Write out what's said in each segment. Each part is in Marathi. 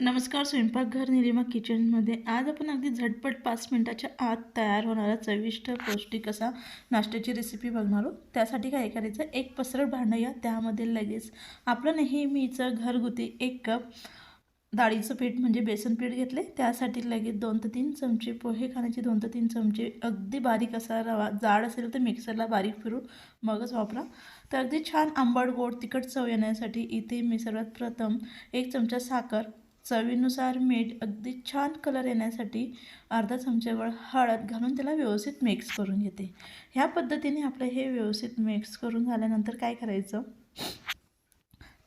नमस्कार स्वयंपाकघर निलिमा किचनमध्ये. आज आपण अगदी झटपट पाच मिनटाच्या आत तयार होणारा चविष्ट पौष्टिक असा नाश्त्याची रेसिपी बघणार आहोत. त्यासाठी काय करायचं एक पसरट भांडं या त्यामध्ये लगेच आपलं नेहमीचं घरगुती एक कप डाळीचं पीठ म्हणजे बेसन पीठ घेतले. त्यासाठी लगेच दोन ते तीन चमचे पोहे खाण्याचे दोन ते तीन चमचे अगदी बारीक असा रवा. जाड असेल तर मिक्सरला बारीक फिरून मगच वापरा. तर अगदी छान आंबट गोड तिखट चव येण्यासाठी इथे मी सर्वात प्रथम एक चमचा साखर चवीनुसार मीठ अगदी छान कलर येण्यासाठी अर्धा चमच्यावर हळद घालून त्याला व्यवस्थित मिक्स करून घेते. ह्या पद्धतीने आपलं हे व्यवस्थित मिक्स करून झाल्यानंतर काय करायचं?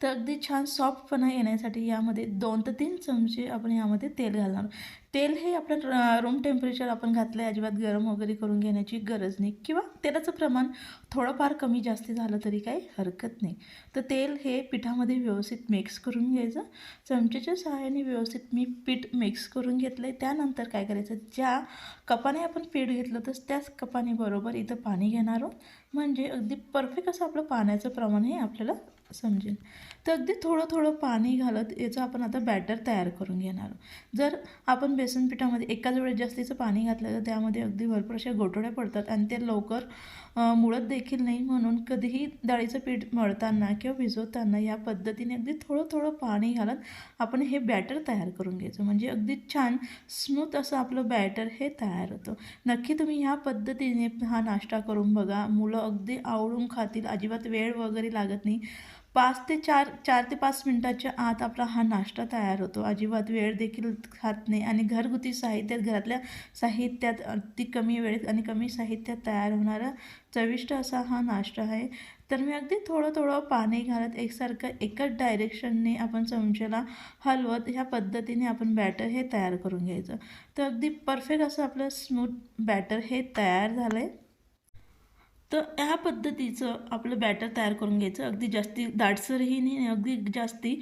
तर अगदी छान सॉफ्टपणा येण्यासाठी यामध्ये दोन ते तीन चमचे आपण यामध्ये तेल घालणार. तेल हे आपलं रूम टेम्परेचर आपण घातलं आहे अजिबात गरम वगैरे करून घेण्याची गरज नाही. किंवा तेलाचं प्रमाण थोडंफार कमी जास्त झालं तरी काही हरकत नाही. तर तेल हे पिठामध्ये व्यवस्थित मिक्स करून घ्यायचं. चमच्याच्या सहाय्याने व्यवस्थित मी पीठ मिक्स करून घेतलं आहे त्यानंतर काय करायचं? ज्या कपाने आपण पीठ घेतलं तर त्याच कपाने बरोबर इथं पाणी घेणार आहोत. म्हणजे अगदी परफेक्ट असं आपलं पाण्याचं प्रमाण हे आपल्याला समजेल. तर अगदी थोडं थोडं पाणी घालत याचं आपण आता बॅटर तयार करून घेणार जर आपण बेसन पिठामध्ये एकाच वेळेस जास्तीचं पाणी घातलं तर त्यामध्ये अगदी भरपूर अशा गोठोड्या पडतात आणि ते लवकर मुळत देखील नाही म्हणून कधीही डाळीचं पीठ मळताना किंवा भिजवताना या पद्धतीने अगदी थोडं थोडं पाणी घालत आपण हे बॅटर तयार करून घ्यायचं. म्हणजे अगदी छान स्मूथ असं आपलं बॅटर हे तयार होतं. नक्की तुम्ही ह्या पद्धतीने हा नाश्ता करून बघा. मुलं अगदी आवडून खातील. अजिबात वेळ वगैरे लागत नाही. पाच ते चार चार ते पाच मिनटाच्या आत आपला हा नाश्ता तयार होतो. अजिबात वेळ देखील खात नाही आणि घरगुती साहित्यात घरातल्या साहित्यात अगदी कमी वेळेत आणि कमी साहित्यात तयार होणारा चविष्ट असा हा नाश्ता आहे. तर मी अगदी थोडं थोडं पाणी घालत एकसारखं एकच डायरेक्शनने आपण चमच्याला हलवत ह्या पद्धतीने आपण बॅटर हे तयार करून घ्यायचं. तर अगदी परफेक्ट असं आपलं स्मूथ बॅटर हे तयार झालं आहे तर ह्या पद्धतीचं आपलं बॅटर तयार करून घ्यायचं. अगदी जास्ती दाटसरही नाही अगदी जास्ती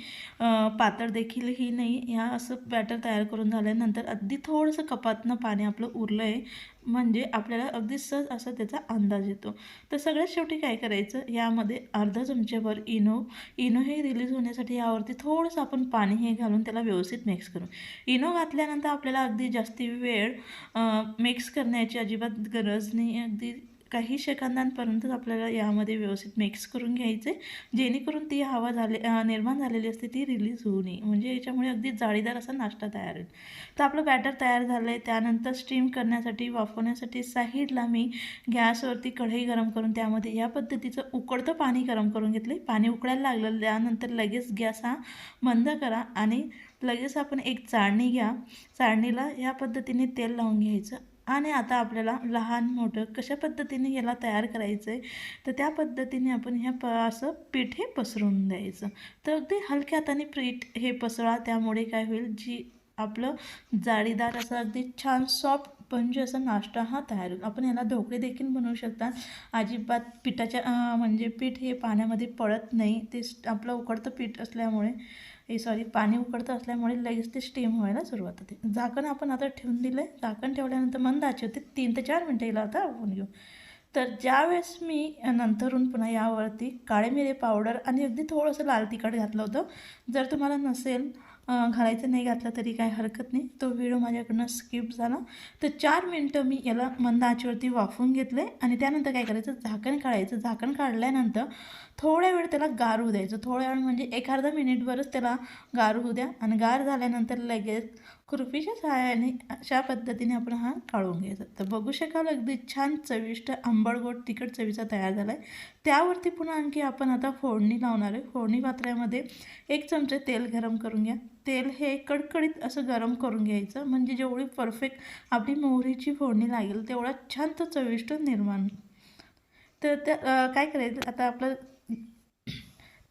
पातळ देखीलही नाही. ह्या असं बॅटर तयार करून झाल्यानंतर अगदी थोडंसं कपातनं पाणी आपलं उरलं आहे म्हणजे आपल्याला अगदी सहज असा त्याचा अंदाज येतो. तर सगळ्यात शेवटी काय करायचं? यामध्ये अर्धा चमच्याभर इनो. इनो हे रिलीज होण्यासाठी यावरती थोडंसं आपण पाणी हे घालून त्याला व्यवस्थित मिक्स करू. इनो घातल्यानंतर आपल्याला अगदी जास्ती वेळ मिक्स करण्याची अजिबात गरज नाही. अगदी काही सेकंदांपर्यंत आपल्याला यामध्ये व्यवस्थित मिक्स करून घ्यायचे. जेणेकरून ती हवा झाले निर्माण झालेली असते ती रिलीज होऊ नये. म्हणजे याच्यामुळे अगदी जाळीदार असा नाश्ता तयार होईल. तर आपलं बॅटर तयार झालं आहे त्यानंतर स्टीम करण्यासाठी वाफवण्यासाठी साईडला मी गॅसवरती कढई गरम करून त्यामध्ये या पद्धतीचं उकडतं पाणी गरम करून घेतले पाणी उकळायला लागलं त्यानंतर लगेच गॅस हा बंद करा आणि लगेच आपण एक चाळणी घ्या. चाळणीला या पद्धतीने तेल लावून घ्यायचं. आणि आता आपल्याला लहान मोठं कशा पद्धतीने याला तयार करायचं आहे तर त्या पद्धतीने आपण ह्या प असं पीठ हे पसरून द्यायचं. तर अगदी हलक्या हाताने पीठ हे पसरा त्यामुळे काय होईल जी आपलं जाळीदार असं अगदी छान सॉफ्ट पंच असा नाश्ता हा तयार होईल. आपण याला ढोकळे देखील बनवू शकतात अजिबात पिठाच्या म्हणजे पीठ हे पाण्यामध्ये पडत नाही. ते आपलं उकडतं पीठ असल्यामुळे हे सॉरी पाणी उकडतं असल्यामुळे लगेच ते स्टीम व्हायला सुरुवात होते. झाकण आपण आता ठेवून दिलं आहे झाकण ठेवल्यानंतर मंदाची होते तीन ते चार मिनटं याला आता आपण घेऊ. तर ज्यावेळेस मी नंतरून पुन्हा यावरती काळे मिरे पावडर आणि अगदी थोडंसं लाल तिखट घातलं होतं जर तुम्हाला नसेल घालायचं नाही घातलं तरी काय हरकत नाही. तो व्हिडिओ माझ्याकडनं स्किप झाला. तर चार मिनटं मी याला मंद आचेवरती वाफवून घेतलं आहे आणि त्यानंतर काय करायचं? झाकण काढायचं. झाकण काढल्यानंतर थोड्या वेळ त्याला गार होऊ द्यायचं. थोड्या वेळ म्हणजे एक अर्धा मिनिटभरच त्याला गार होऊ द्या आणि गार झाल्यानंतर लगेच खुरपीच्या सहाय्याने अशा पद्धतीने आपण हा काढून घ्यायचा. तर बघू शकाल अगदी छान चविष्ट आंबळगोट तिखट चवीचा तयार झाला आहे त्यावरती पुन्हा आणखी आपण आता फोडणी लावणार आहे. फोडणी पात्रामध्ये एक चमचे तेल गरम करून घ्या. तेल हे कडकडीत असं गरम करून घ्यायचं. म्हणजे जेवढी परफेक्ट आपली मोहरीची फोडणी लागेल तेवढा छान तो चविष्ट निर्माण. तर त्या काय करायचं? आता आपलं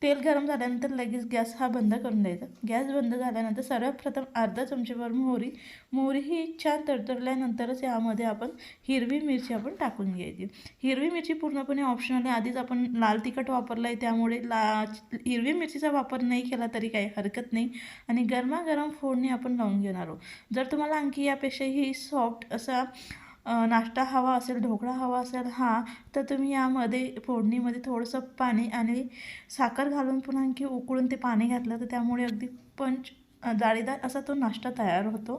तेल गरम झाल्यानंतर लगेच गॅस हा बंद करून द्यायचा. गॅस बंद झाल्यानंतर सर्वप्रथम अर्धा चमचेभर मोहरी. मोहरी ही छान तडतडल्यानंतरच यामध्ये आपण हिरवी मिरची आपण टाकून घ्यायची. हिरवी मिरची पूर्णपणे ऑप्शनल आहे. आधीच आपण लाल तिखट वापरलं आहे त्यामुळे ला हिरवी मिरचीचा वापर नाही केला तरी काही हरकत नाही. आणि गरमागरम फोडणी आपण लावून घेणार आहोत. जर तुम्हाला आणखी यापेक्षाही सॉफ्ट असा नाश्ता हवा असेल ढोकळा हवा असेल हा तर तुम्ही यामध्ये फोडणीमध्ये थोडंसं पाणी आणि साखर घालून पुन्हा आणखी उकळून ते पाणी घातलं तर त्यामुळे अगदी पंच जाळीदार असा तो नाश्ता तयार होतो.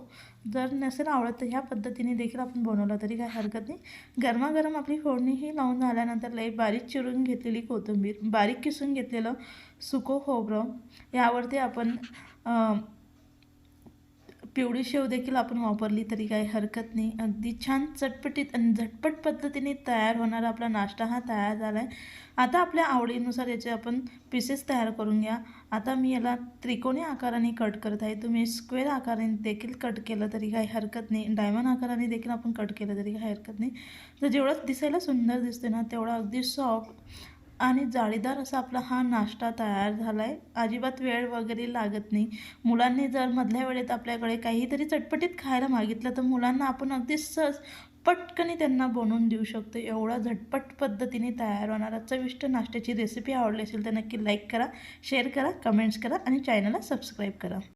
जर नसेल आवडत तर ह्या पद्धतीने देखील आपण बनवला तरी काही हरकत नाही. गरमागरम आपली फोडणीही लावून झाल्यानंतर लई बारीक चिरून घेतलेली कोथिंबीर बारीक किसून घेतलेलं सुकं खोबरं यावरती आपण पिवळी शेव देखील आपण वापरली तरी काही हरकत नाही. अगदी छान चटपटीत आणि झटपट पद्धतीने तयार होणारा आपला नाश्ता हा तयार झाला आहे आता आपल्या आवडीनुसार याचे आपण पीसेस तयार करून घ्या. आता मी याला त्रिकोणी आकाराने कट करत आहे. तुम्ही स्क्वेअर आकाराने देखील कट केलं तरी काही हरकत नाही. डायमंड आकाराने देखील आपण कट केलं तरी काही हरकत नाही. तर जेवढं दिसायला सुंदर दिसते ना तेवढा अगदी सॉफ्ट आणि जाळीदार असा आपला हा नाश्ता तयार झाला आहे अजिबात वेळ वगैरे लागत नाही. मुलांनी जर मधल्या वेळेत आपल्याकडे काहीतरी चटपटीत खायला मागितलं तर मुलांना आपण अगदी सहज पटकनी त्यांना बनवून देऊ शकतो. एवढा झटपट पद्धतीने तयार होणारा चविष्ट नाश्त्याची रेसिपी आवडली असेल तर नक्की लाईक करा शेअर करा कमेंट्स करा आणि चॅनलला सबस्क्राईब करा.